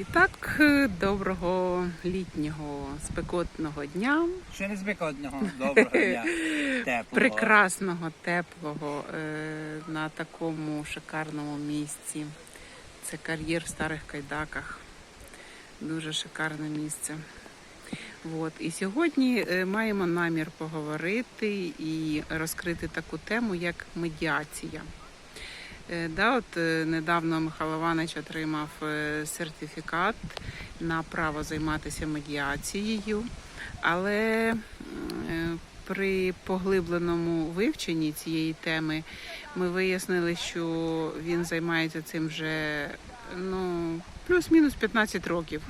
І так, е, доброго літнього спекотного дня, Ще не звик одного доброго дня. Теплого. прекрасного, теплого е, на такому шикарному місці. Це кар'єр в старих кайдаках. Дуже шикарне місце. От. І сьогодні е, маємо намір поговорити і розкрити таку тему, як медіація. Е, Да, от е, недавно Михайло Іванович отримав е, сертифікат на право займатися медіацією, але при поглибленому вивченні цієї теми ми вияснили, що він займається цим вже ну, плюс-мінус 15 років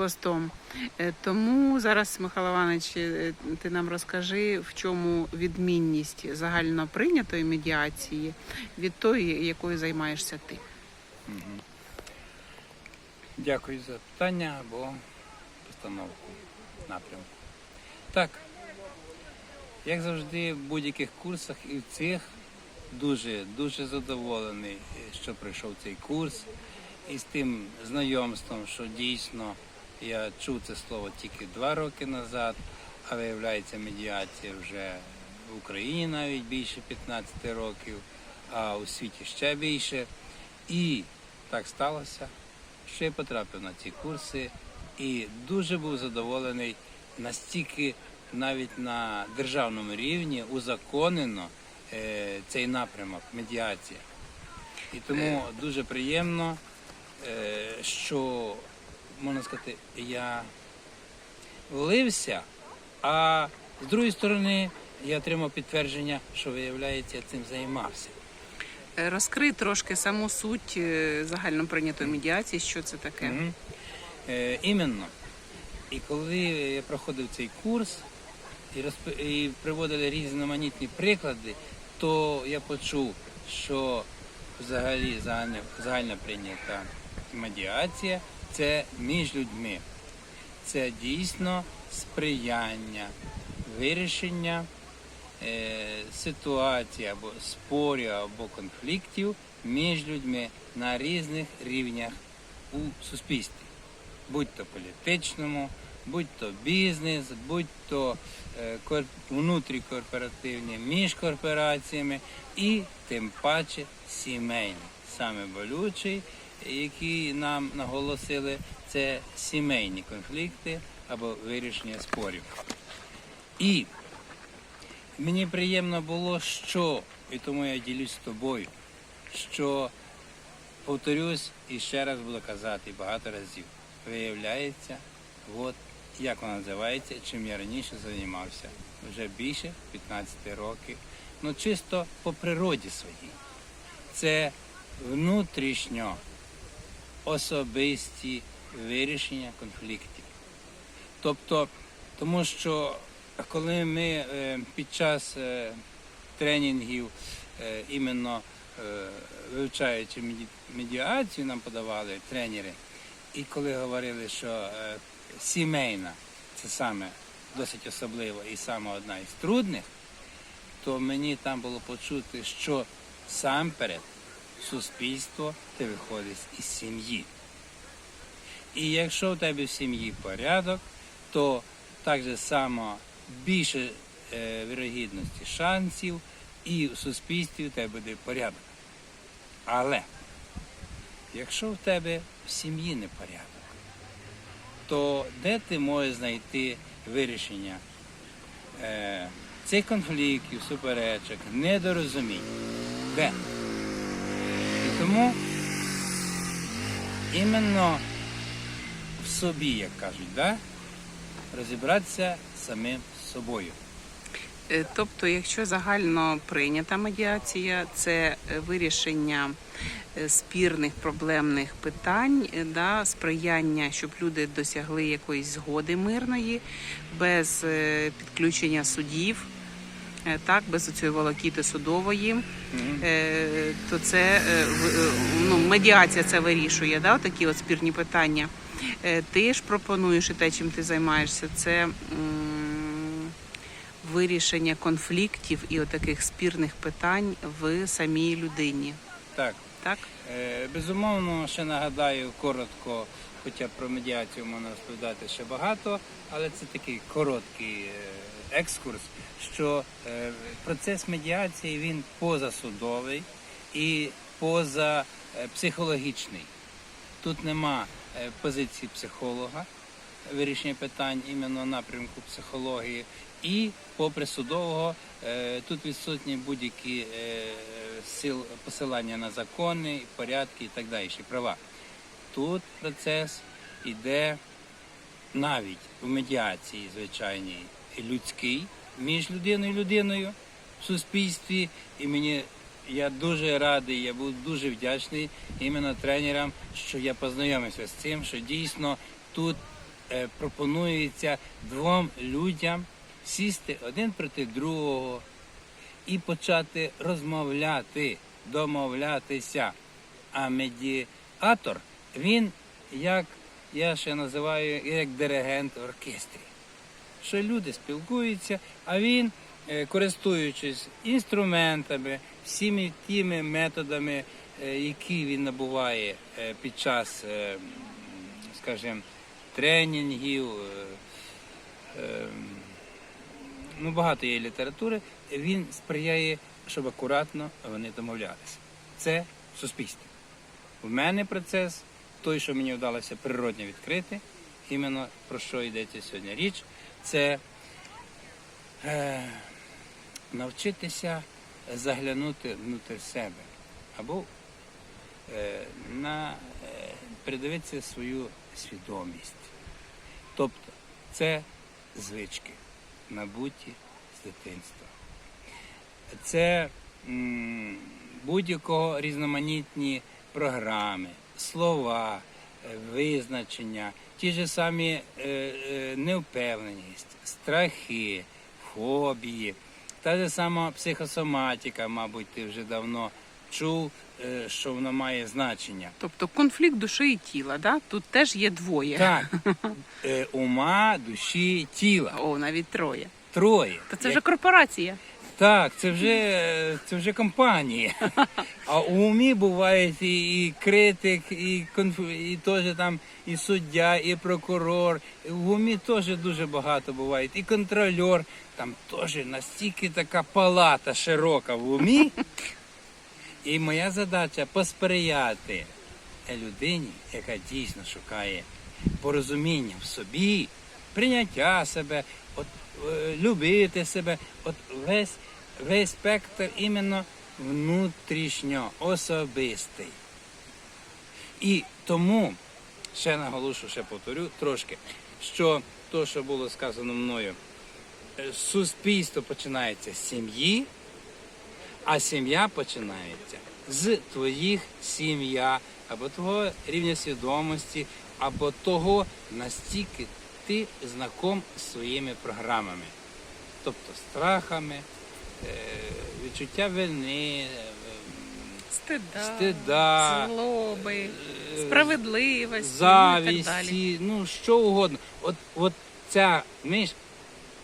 хвостом. Е, Тому зараз, Михайло Іванович, е, ти нам розкажи, в чому відмінність загально прийнятої медіації від тої, якою займаєшся ти. Дякую за питання або постановку напрямку. Так, як завжди, в будь-яких курсах і в цих дуже дуже задоволений, що пройшов цей курс, і з тим знайомством, що дійсно я чув це слово тільки два роки назад, а виявляється медіація вже в Україні навіть більше 15 років, а у світі ще більше. І так сталося, що я потрапив на ці курси і дуже був задоволений настільки навіть на державному рівні узаконено е, цей напрямок медіація. І тому дуже приємно, е, що можна сказати, я влився, а з другої сторони я отримав підтвердження, що виявляється, я цим займався. Е, Розкрий трошки саму суть е, загально прийнятої медіації, що це таке. Мгм. Е, іменно. І коли я проходив цей курс і, розп... і приводили різноманітні приклади, то я почув, що взагалі загально, загально прийнята медіація це між людьми. Це дійсно сприяння, вирішення е, ситуації або спорів або конфліктів між людьми на різних рівнях у суспільстві, будь то політичному, будь то бізнес, будь то е, кор- внутрікорпоративні, між корпораціями і тим паче сімейні. Саме болючий, який нам наголосили, це сімейні конфлікти або вирішення спорів. І мені приємно було, що, і тому я ділюсь з тобою, що повторюсь і ще раз буду казати багато разів. Виявляється, от як вона називається, чим я раніше займався. Вже більше 15 років. Ну чисто по природі своїй. Це внутрішньо особисті вирішення конфліктів. Тобто, тому що коли ми е, під час е, тренінгів, е, іменно вивчаючи медіацію, нам подавали тренери, і коли говорили, що сімейна це саме досить особливо і саме одна із трудних, то мені там було почути, що сам перед суспільство ти виходиш із сім'ї. І якщо в тебе в сім'ї порядок, то так же само більше е, вірогідності шансів і в суспільстві в тебе буде порядок. Але якщо в тебе в сім'ї не порядок, то де ти можеш знайти вирішення е, цих конфліктів, суперечок, недорозумінь? Де? Тому іменно в собі, як кажуть, да? розібратися самим собою. Е, Тобто, якщо загально прийнята медіація, це е, вирішення е, спірних проблемних питань, да, сприяння, щоб люди досягли якоїсь згоди мирної, без підключення судів, так, без цієї волокіти судової, е, то це е, е, ну, медіація це вирішує, да, такі от спірні питання. Е, Ти ж пропонуєш і те, чим ти займаєшся, це. вирішення конфліктів і отаких спірних питань в самій людині. Так, так? Е, Безумовно, ще нагадаю коротко, хоча про медіацію можна розповідати ще багато, але це такий короткий е, екскурс, що е, процес медіації він позасудовий і позапсихологічний. Тут нема е, позиції психолога, вирішення питань іменно напрямку психології. І попри судового е, тут відсутні будь-які е, сил посилання на закони, порядки і так далі, права. Тут процес іде навіть в медіації звичайній людський між людиною і людиною в суспільстві. І мені я дуже радий, я був дуже вдячний іменно тренерам, що я познайомився з цим, що дійсно тут е, пропонується двом людям сісти один проти другого і почати розмовляти, домовлятися. А медіатор, він як я ще називаю як диригент в оркестрі. Що люди спілкуються, а він, е, користуючись інструментами, всіми тими методами, е, які він набуває е, під час, скажімо, тренінгів, ну, багато є літератури, він сприяє, щоб акуратно вони домовлялися. Це суспільство. В мене процес, той, що мені вдалося природньо відкрити, іменно про що йдеться сьогодні річ, це е, навчитися заглянути внутрі себе або е, на, е, передивитися свою свідомість. Тобто це звички, набуті з дитинства. Це будь-якого різноманітні програми, слова, е, визначення, ті ж самі е, е, невпевненість, страхи, фобії, та ж сама психосоматика, мабуть, ти вже давно чув, е, що вона має значення. Тобто конфлікт душі і тіла, да? тут теж є двоє. Так, е, ума, душі, тіла. О, навіть троє. Троє. Та це вже корпорація. Так, це вже, це вже компанія. А у умі бувають і, і критик, і, конф... і теж там і суддя, і прокурор. В умі теж дуже багато буває. І контрольор. Там теж настільки така палата широка в умі. І моя задача посприяти людині, яка дійсно шукає порозуміння в собі, прийняття себе, от, е, любити себе, от весь, весь спектр іменно внутрішньо особистий. І тому ще наголошу, ще повторю трошки, що то, що було сказано мною, е, суспільство починається з сім'ї, а сім'я починається з твоїх сім'я, або твого рівня свідомості, або того, настільки ти знаком з своїми програмами, тобто страхами, відчуття вини, е, Стида, Стида, злоби, е, справедливості ну, і так далі. ну що угодно. От, от ця між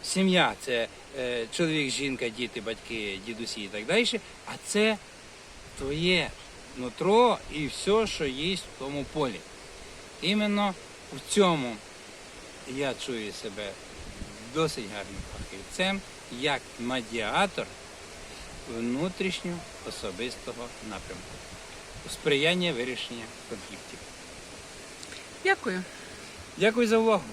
сім'я це е, чоловік, жінка, діти, батьки, дідусі і так далі. А це твоє нутро і все, що є в тому полі. Іменно в цьому я чую себе досить гарним фахівцем, як медіатор внутрішнього особистого напрямку. Сприяння вирішення конфліктів. Дякую. Дякую за увагу.